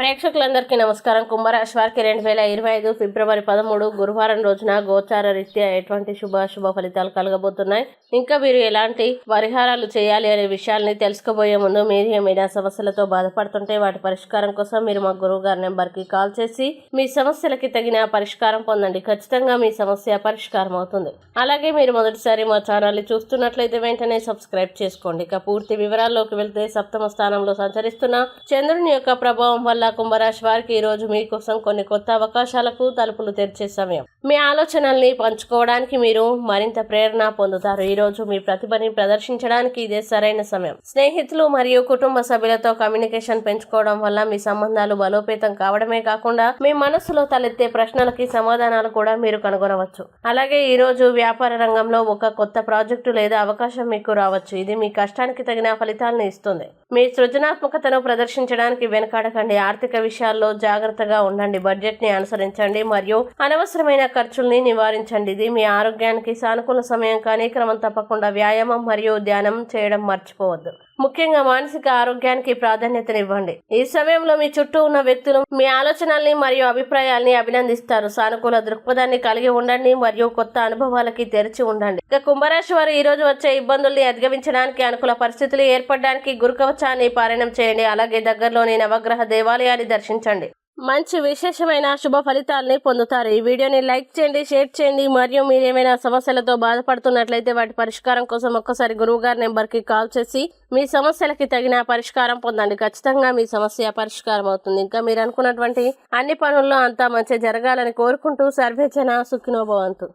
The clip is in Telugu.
ప్రేక్షకులందరికీ నమస్కారం. కుంభరాశి వారికి రెండు వేల ఇరవై ఐదు ఫిబ్రవరి పదమూడు గురువారం రోజున గోచార రీత్యా ఎటువంటి శుభ శుభ ఫలితాలు కలగబోతున్నాయి? ఇంకా మీరు ఎలాంటి పరిహారాలు చేయాలి అనే విషయాల్ని తెలుసుకోబోయే ముందు మీరు ఏమైనా సమస్యలతో బాధపడుతుంటే వాటి పరిష్కారం కోసం మీరు మా గురువు గారి నెంబర్కి కాల్ చేసి మీ సమస్యలకి తగిన పరిష్కారం పొందండి. ఖచ్చితంగా మీ సమస్య పరిష్కారం అవుతుంది. అలాగే మీరు మొదటిసారి మా ఛానల్ని చూస్తున్నట్లయితే వెంటనే సబ్స్క్రైబ్ చేసుకోండి. ఇక పూర్తి వివరాల్లోకి వెళ్తే సప్తమ స్థానంలో సంచరిస్తున్న చంద్రుని యొక్క ప్రభావం వల్ల కుంభరాశి వారికి ఈరోజు మీకోసం కొన్ని కొత్త అవకాశాలకు తలుపులు తెరిచే సమయం. మీ ఆలోచనల్ని పంచుకోవడానికి మీరు మరింత ప్రేరణ పొందుతారు. ఈరోజు మీ ప్రతిభని ప్రదర్శించడానికి ఇదే సరైన సమయం. స్నేహితులు మరియు కుటుంబ సభ్యులతో కమ్యూనికేషన్ పెంచుకోవడం వల్ల మీ సంబంధాలు బలోపేతం కావడమే కాకుండా మీ మనసులో తలెత్తే ప్రశ్నలకి సమాధానాలు కూడా మీరు కనుగొనవచ్చు. అలాగే ఈరోజు వ్యాపార రంగంలో ఒక కొత్త ప్రాజెక్టు లేదా అవకాశం మీకు రావచ్చు. ఇది మీ కష్టానికి తగిన ఫలితాలను ఇస్తుంది. మీ సృజనాత్మకతను ప్రదర్శించడానికి వెనకాడకండి. ఆర్థిక విషయాల్లో జాగ్రత్తగా ఉండండి. బడ్జెట్ని అనుసరించండి మరియు అనవసరమైన ఖర్చుల్ని నివారించండి. ఇది మీ ఆరోగ్యానికి సానుకూల సమయం కానీ క్రమం తప్పకుండా వ్యాయామం మరియు ధ్యానం చేయడం మర్చిపోవద్దు. ముఖ్యంగా మానసిక ఆరోగ్యానికి ప్రాధాన్యతనివ్వండి. ఈ సమయంలో మీ చుట్టూ ఉన్న వ్యక్తులు మీ ఆలోచనల్ని మరియు అభిప్రాయాల్ని అభినందిస్తారు. సానుకూల దృక్పథాన్ని కలిగి ఉండండి మరియు కొత్త అనుభవాలకి తెరిచి ఉండండి. ఇక కుంభరాశి వారు ఈ రోజు వచ్చే ఇబ్బందుల్ని అధిగమించడానికి అనుకూల పరిస్థితులు ఏర్పడడానికి గురుకవచాన్ని పారాయణం చేయండి. అలాగే దగ్గరలోని నవగ్రహ దేవాలయాన్ని దర్శించండి. మంచి విశేషమైన శుభ ఫలితాలని పొందుతారు. ఈ వీడియోని లైక్ చేయండి షేర్ చేయండి. మరియు మీరు ఏమైనా సమస్యలతో బాధపడుతున్నట్లయితే వాటి పరిష్కారం కోసం ఒక్కసారి గురువు గారి నెంబర్కి కాల్ చేసి మీ సమస్యలకి తగిన పరిష్కారం పొందండి. ఖచ్చితంగా మీ సమస్య పరిష్కారం అవుతుంది. ఇంకా మీరు అనుకున్నటువంటి అన్ని పనుల్లో అంతా మంచి జరగాలని కోరుకుంటూ సర్వేచన సుఖినోభవంతు.